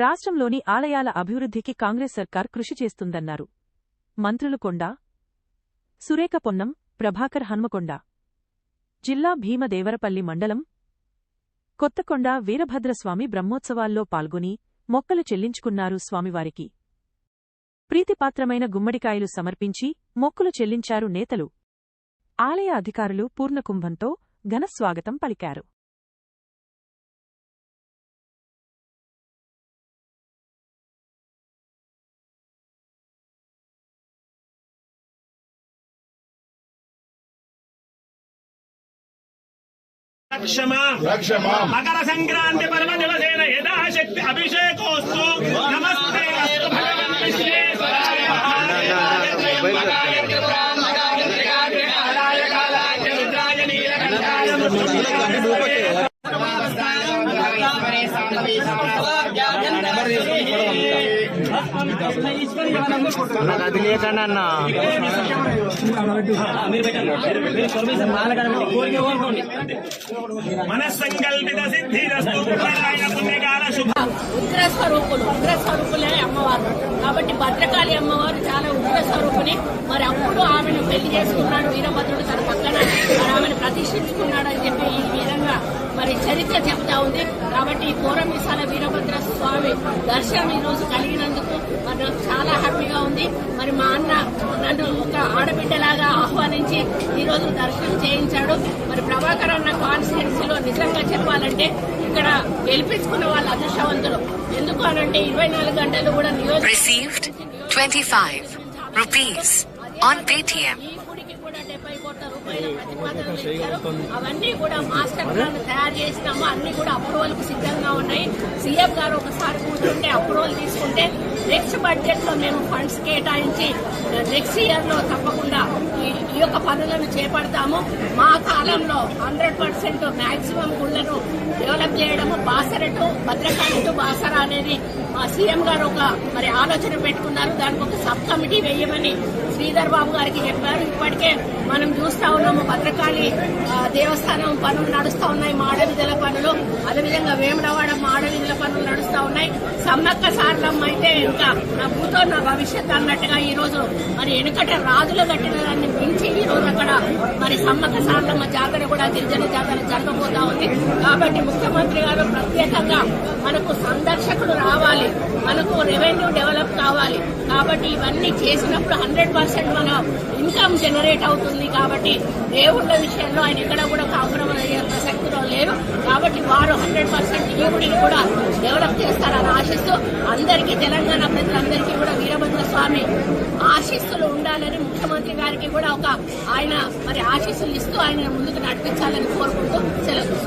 రాష్ట్రంలోని ఆలయాల అభివృద్ధికి కాంగ్రెస్ సర్కార్ కృషి చేస్తుందన్నారు. మంత్రులు కొండ సురేఖ పొన్నం ప్రభాకర్ హన్మకొండ జిల్లా భీమదేవరపల్లి మండలం కొత్తకొండ వీరభద్రస్వామి బ్రహ్మోత్సవాల్లో పాల్గొని మొక్కలు చెల్లించుకున్నారు స్వామివారికి. ప్రీతిపాత్రమైన గుమ్మడికాయలు సమర్పించి మొక్కులు చెల్లించారు నేతలు. ఆలయ అధికారులు పూర్ణకుంభంతో ఘనస్వాగతం పలికారు. మకర సంక్రాంతి పర్వ దివసేన యథాశక్తి అభిషేకోస్తు నమస్తే అస్తు భగవన్ విశ్వేశ్వరాయ రుద్రాయ అది లేకుండా అన్న ఉగ్ర స్వరూపులు ఉగ్ర స్వరూపులే అమ్మవారు. కాబట్టి భద్రకాళి అమ్మవారు చాలా ఉగ్ర స్వరూపుని మరి అప్పుడు ఆమెను పెళ్ళి చేసుకున్నాడు వీరభద్రుడు తన పక్కన. మరి ఆమెను ప్రతిష్ఠించుకున్నాడు అని చెప్పి ఈ విధంగా మరి చరిత్ర చెప్తా ఉంది. కాబట్టి ఈ వీరభద్ర స్వామి దర్శనం ఈ రోజు కలిగినందుకు మరి నాకు చాలా హ్యాపీగా ఉంది. మరి మా అన్న నన్ను ఒక ఆడబిడ్డలాగా ఆహ్వానించి ఈ రోజు దర్శనం చేయించాడు. మరి ప్రభాకర్ అన్న కాన్స్టిట్యున్సీలో నిజంగా చెప్పాలంటే ఇక్కడ గెలిపించుకున్న వాళ్ళు అదృష్టవంతులు. ఎందుకు అనంటే ఇరవై నాలుగు గంటలు కూడా నియోజక రూపీస్ ఆన్ పేటిఎం ప్రతిపాదనలు ఇచ్చారు. అవన్నీ కూడా మాస్టర్ ప్లాన్ తయారు చేసినాము. అన్ని కూడా అప్రూవల్కు సిద్ధంగా ఉన్నాయి. సీఎం గారు ఒకసారి కూర్చుంటే అప్రూవల్ తీసుకుంటే నెక్స్ట్ బడ్జెట్లో మేము ఫండ్స్ కేటాయించి నెక్స్ట్ ఇయర్లో తప్పకుండా ఈ యొక్క పనులను చేపడతాము. మా కాలంలో హండ్రెడ్ పర్సెంట్ మాక్సిమం గుళ్ళను డెవలప్ చేయడము బాసరటు భద్రకాళి బాసర అనేది మా సీఎం గారు ఒక మరి ఆలోచన పెట్టుకున్నారు. దానికి ఒక సబ్ కమిటీ వేయమని శ్రీధర్ బాబు గారికి చెప్పారు. ఇప్పటికే మనం చూస్తా ఉన్నాము భద్రకాళి దేవస్థానం పనులు నడుస్తూ ఉన్నాయి మాడవిధుల పనులు. అదేవిధంగా వేమడవాడ మాడవిధుల పనులు నడుస్తూ ఉన్నాయి. సమ్మక్క సారలమ్మ అయితే ఇంకా నా భూతో నా భవిష్యత్ అన్నట్టుగా ఈ రోజు మరి వెనుకట రాజులు కట్టిన దాన్ని మించి ఈ రోజు అక్కడ మరి సమ్మక సారలమ్మ జాతర కూడా గిరిజన జాతర జరగబోతా ఉంది. కాబట్టి ముఖ్యమంత్రి గారు ప్రత్యేకంగా మనకు సందర్శకులు రావాలి మనకు రెవెన్యూ డెవలప్ కావాలి. కాబట్టి ఇవన్నీ చేసినప్పుడు హండ్రెడ్ పర్సెంట్ మన ఇన్కమ్ జనరేట్ అవుతుంది కాబట్టి దేవుళ్ళ విషయంలో ఆయన ఎక్కడ కూడా కాంప్రమైజ్ అయ్యే ప్రసక్తిలో లేరు. కాబట్టి వారు హండ్రెడ్ పర్సెంట్ ఈ కూడా డెవలప్ చేస్తారు. ఆశిస్తూ అందరికీ తెలంగాణ ప్రజలందరికీ కూడా వీరభద్ర స్వామి ఆశీస్సులు ఉండాలని ముఖ్యమంత్రి గారికి కూడా ఒక ఆయన మరి ఆశీస్సులు ఇస్తూ ఆయన ముందుకు నడిపించాలని కోరుకుంటూ సెలవు